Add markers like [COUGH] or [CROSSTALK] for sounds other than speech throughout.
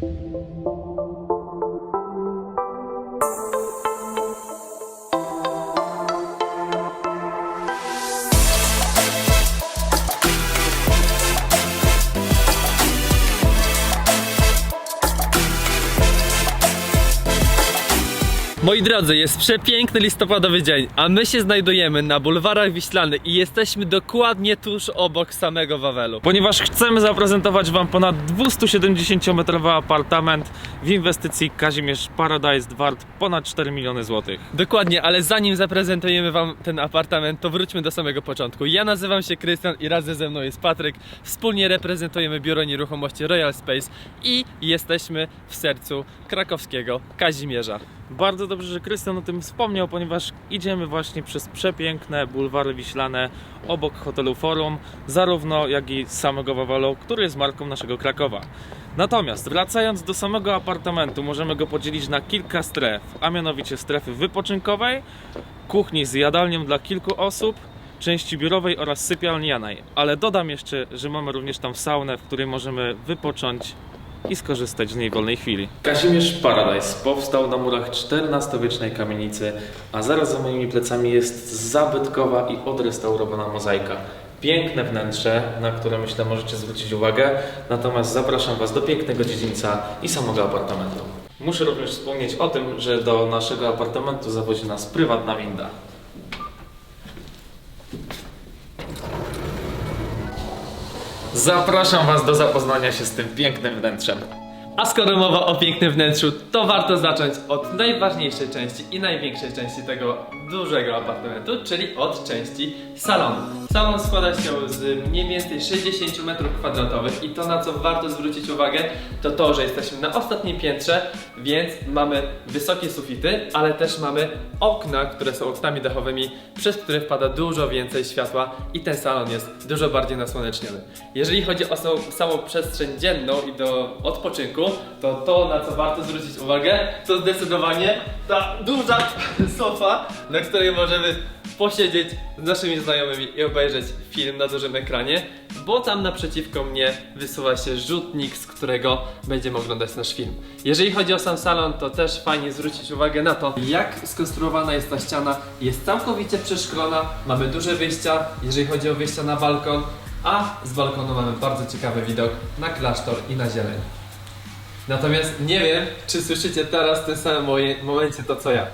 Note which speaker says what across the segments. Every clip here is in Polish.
Speaker 1: Thank you. Moi drodzy, jest przepiękny listopadowy dzień, a my się znajdujemy na bulwarach Wiślanych i jesteśmy dokładnie tuż obok samego Wawelu.
Speaker 2: Ponieważ chcemy zaprezentować Wam ponad 270-metrowy apartament w inwestycji Kazimierz Paradise wart ponad 4 miliony złotych.
Speaker 1: Dokładnie, ale zanim zaprezentujemy wam ten apartament, to wróćmy do samego początku. Ja nazywam się Krystian i razem ze mną jest Patryk. Wspólnie reprezentujemy biuro nieruchomości Royal Space i jesteśmy w sercu krakowskiego Kazimierza.
Speaker 2: Bardzo dobrze, że Krystian o tym wspomniał, ponieważ idziemy właśnie przez przepiękne bulwary wiślane obok hotelu Forum, zarówno jak i samego Wawelu, który jest marką naszego Krakowa. Natomiast wracając do samego apartamentu, możemy go podzielić na kilka stref, a mianowicie strefy wypoczynkowej, kuchni z jadalnią dla kilku osób, części biurowej oraz sypialnianej. Ale dodam jeszcze, że mamy również tam saunę, w której możemy wypocząć i skorzystać z niej w wolnej chwili. Kazimierz Paradise powstał na murach XIV-wiecznej kamienicy, a zaraz za moimi plecami jest zabytkowa i odrestaurowana mozaika. Piękne wnętrze, na które myślę możecie zwrócić uwagę, natomiast zapraszam Was do pięknego dziedzińca i samego apartamentu. Muszę również wspomnieć o tym, że do naszego apartamentu zawozi nas prywatna winda. Zapraszam Was do zapoznania się z tym pięknym wnętrzem.
Speaker 1: A skoro mowa o pięknym wnętrzu, to warto zacząć od najważniejszej części i największej części tego dużego apartamentu, czyli od części salonu. Salon składa się z mniej więcej 60 m2 i to na co warto zwrócić uwagę, to to, że jesteśmy na ostatnim piętrze, więc mamy wysokie sufity, ale też mamy okna, które są oknami dachowymi, przez które wpada dużo więcej światła i ten salon jest dużo bardziej nasłoneczniony. Jeżeli chodzi o samą, przestrzeń dzienną i do odpoczynku, to to, na co warto zwrócić uwagę, to zdecydowanie ta duża [LAUGHS] sofa, na której możemy posiedzieć z naszymi znajomymi i obejrzeć film na dużym ekranie, bo tam naprzeciwko mnie wysuwa się rzutnik, z którego będziemy oglądać nasz film. Jeżeli chodzi o sam salon, to też fajnie zwrócić uwagę na to, jak skonstruowana jest ta ściana. Jest całkowicie przeszklona, mamy duże wyjścia, jeżeli chodzi o wyjścia na balkon, a z balkonu mamy bardzo ciekawy widok na klasztor i na zieleń. Natomiast nie wiem, czy słyszycie teraz w tym samym momencie to co ja.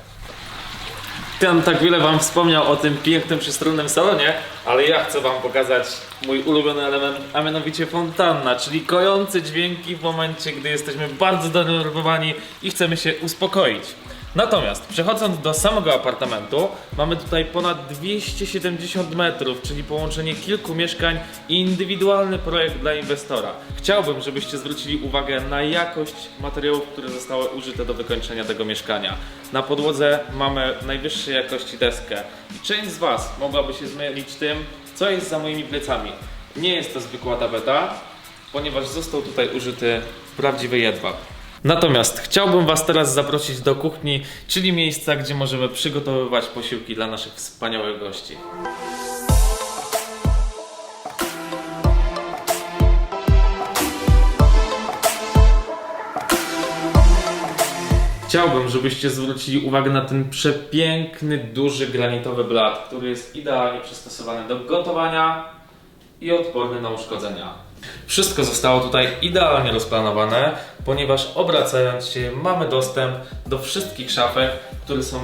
Speaker 2: Ten tak wiele Wam wspomniał o tym pięknym, przestronnym salonie, ale ja chcę Wam pokazać mój ulubiony element, a mianowicie fontanna, czyli kojące dźwięki w momencie, gdy jesteśmy bardzo zdenerwowani i chcemy się uspokoić. Natomiast przechodząc do samego apartamentu, mamy tutaj ponad 270 metrów, czyli połączenie kilku mieszkań i indywidualny projekt dla inwestora. Chciałbym, żebyście zwrócili uwagę na jakość materiałów, które zostały użyte do wykończenia tego mieszkania. Na podłodze mamy najwyższej jakości deskę. I część z Was mogłaby się zmylić tym, co jest za moimi plecami. Nie jest to zwykła tapeta, ponieważ został tutaj użyty prawdziwy jedwab. Natomiast chciałbym Was teraz zaprosić do kuchni, czyli miejsca, gdzie możemy przygotowywać posiłki dla naszych wspaniałych gości. Chciałbym, żebyście zwrócili uwagę na ten przepiękny, duży granitowy blat, który jest idealnie przystosowany do gotowania i odporny na uszkodzenia. Wszystko zostało tutaj idealnie rozplanowane, ponieważ obracając się mamy dostęp do wszystkich szafek, które są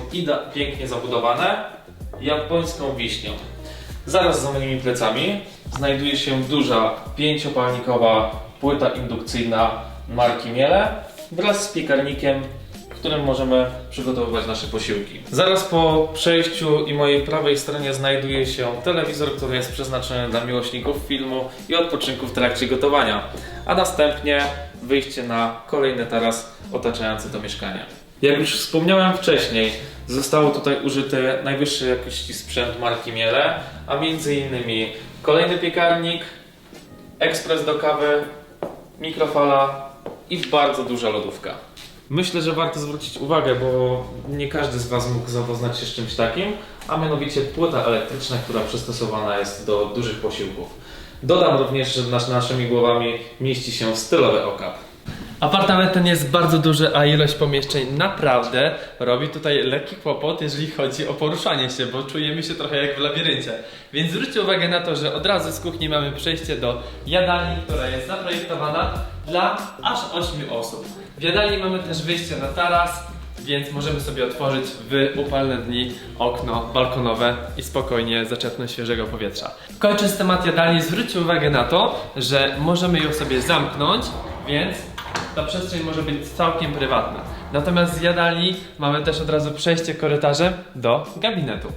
Speaker 2: pięknie zabudowane japońską wiśnią. Zaraz za moimi plecami znajduje się duża pięciopalnikowa płyta indukcyjna marki Miele wraz z piekarnikiem którym możemy przygotowywać nasze posiłki. Zaraz po przejściu i mojej prawej stronie znajduje się telewizor, który jest przeznaczony dla miłośników filmu i odpoczynku w trakcie gotowania, a następnie wyjście na kolejny taras otaczający to mieszkanie. Jak już wspomniałem wcześniej, zostało tutaj użyty najwyższej jakości sprzęt marki Miele, a między innymi kolejny piekarnik, ekspres do kawy, mikrofala i bardzo duża lodówka. Myślę, że warto zwrócić uwagę, bo nie każdy z Was mógł zapoznać się z czymś takim, a mianowicie płyta elektryczna, która przystosowana jest do dużych posiłków. Dodam również, że nad naszymi głowami mieści się stylowy okap.
Speaker 1: Apartament ten jest bardzo duży, a ilość pomieszczeń naprawdę robi tutaj lekki kłopot, jeżeli chodzi o poruszanie się, bo czujemy się trochę jak w labiryncie. Więc zwróćcie uwagę na to, że od razu z kuchni mamy przejście do jadalni, która jest zaprojektowana dla aż 8 osób. W jadalni mamy też wyjście na taras, więc możemy sobie otworzyć w upalne dni okno balkonowe i spokojnie zaczerpnąć świeżego powietrza. Kończąc temat jadalni, zwróćcie uwagę na to, że możemy ją sobie zamknąć, więc ta przestrzeń może być całkiem prywatna. Natomiast z jadalni mamy też od razu przejście korytarzem do gabinetu.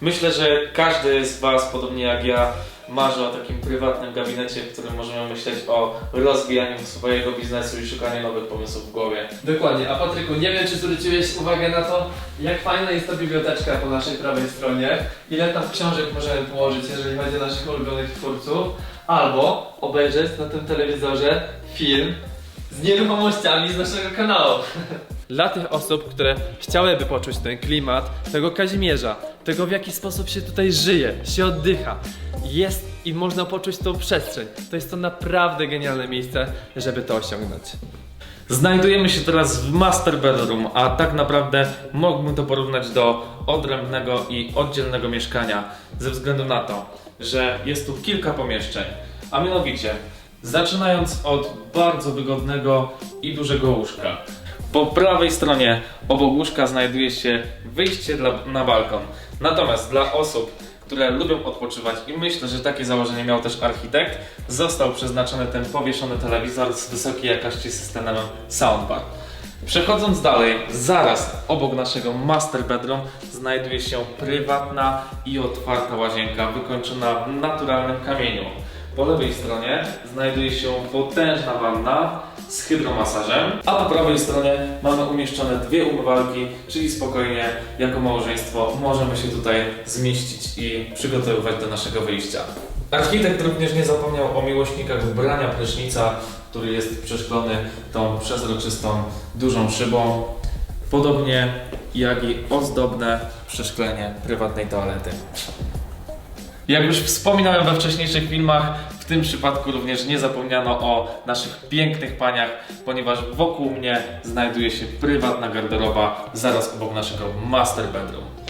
Speaker 2: Myślę, że każdy z Was, podobnie jak ja, marzy o takim prywatnym gabinecie, w którym możemy myśleć o rozwijaniu swojego biznesu i szukaniu nowych pomysłów w głowie.
Speaker 1: Dokładnie, a Patryku, nie wiem czy zwróciłeś uwagę na to, jak fajna jest ta biblioteczka po naszej prawej stronie, ile tam książek możemy położyć, jeżeli chodzi o naszych ulubionych twórców, albo obejrzeć na tym telewizorze film z nieruchomościami z naszego kanału. [LAUGHS] Dla tych osób, które chciałyby poczuć ten klimat, tego Kazimierza, tego w jaki sposób się tutaj żyje, się oddycha, jest i można poczuć tą przestrzeń. To jest to naprawdę genialne miejsce, żeby to osiągnąć.
Speaker 2: Znajdujemy się teraz w master bedroom, a tak naprawdę mógłbym to porównać do odrębnego i oddzielnego mieszkania, ze względu na to, że jest tu kilka pomieszczeń, a mianowicie zaczynając od bardzo wygodnego i dużego łóżka. Po prawej stronie obok łóżka znajduje się wyjście dla, na balkon. Natomiast dla osób, które lubią odpoczywać i myślę, że takie założenie miał też architekt, został przeznaczony ten powieszony telewizor z wysokiej jakości systemem soundbar. Przechodząc dalej, zaraz obok naszego master bedroom znajduje się prywatna i otwarta łazienka wykończona w naturalnym kamieniu. Po lewej stronie znajduje się potężna wanna z hydromasażem, a po prawej stronie mamy umieszczone dwie umywalki, czyli spokojnie jako małżeństwo możemy się tutaj zmieścić i przygotowywać do naszego wyjścia. Architekt również nie zapomniał o miłośnikach brania prysznica, który jest przeszklony tą przezroczystą, dużą szybą, podobnie jak i ozdobne przeszklenie prywatnej toalety. Jak już wspominałem we wcześniejszych filmach, w tym przypadku również nie zapomniano o naszych pięknych paniach, ponieważ wokół mnie znajduje się prywatna garderoba zaraz obok naszego master bedroom.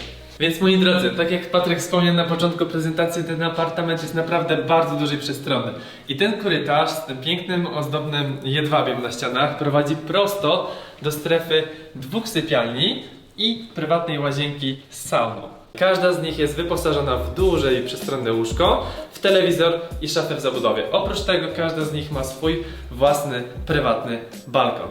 Speaker 1: Więc moi drodzy, tak jak Patryk wspomniał na początku prezentacji, ten apartament jest naprawdę bardzo duży i przestronny. I ten korytarz z tym pięknym, ozdobnym jedwabiem na ścianach prowadzi prosto do strefy dwóch sypialni i prywatnej łazienki z sauną. Każda z nich jest wyposażona w duże i przestronne łóżko, w telewizor i szafę w zabudowie. Oprócz tego każda z nich ma swój własny, prywatny balkon.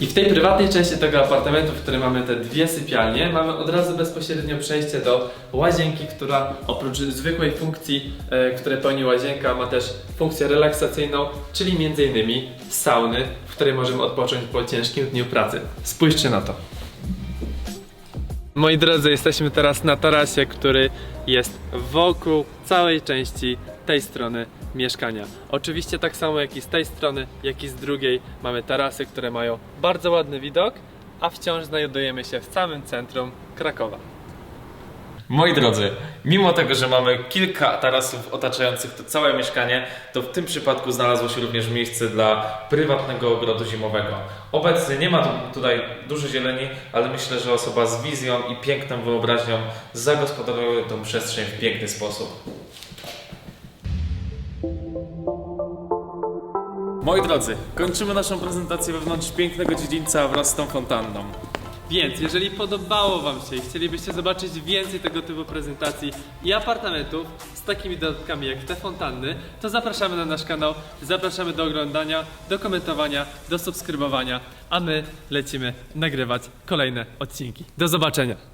Speaker 1: I w tej prywatnej części tego apartamentu, w którym mamy te dwie sypialnie, mamy od razu bezpośrednio przejście do łazienki, która oprócz zwykłej funkcji, e, które pełni łazienka, ma też funkcję relaksacyjną, czyli m.in. sauny, w której możemy odpocząć po ciężkim dniu pracy. Spójrzcie na to. Moi drodzy, jesteśmy teraz na tarasie, który jest wokół całej części tej strony mieszkania. Oczywiście tak samo jak i z tej strony, jak i z drugiej mamy tarasy, które mają bardzo ładny widok, a wciąż znajdujemy się w samym centrum Krakowa.
Speaker 2: Moi drodzy, mimo tego, że mamy kilka tarasów otaczających to całe mieszkanie, to w tym przypadku znalazło się również miejsce dla prywatnego ogrodu zimowego. Obecnie nie ma tu, tutaj dużo zieleni, ale myślę, że osoba z wizją i piękną wyobraźnią zagospodaruje tą przestrzeń w piękny sposób. Moi drodzy, kończymy naszą prezentację wewnątrz pięknego dziedzińca wraz z tą fontanną.
Speaker 1: Więc jeżeli podobało Wam się i chcielibyście zobaczyć więcej tego typu prezentacji i apartamentów z takimi dodatkami jak te fontanny, to zapraszamy na nasz kanał, zapraszamy do oglądania, do komentowania, do subskrybowania, a my lecimy nagrywać kolejne odcinki. Do zobaczenia!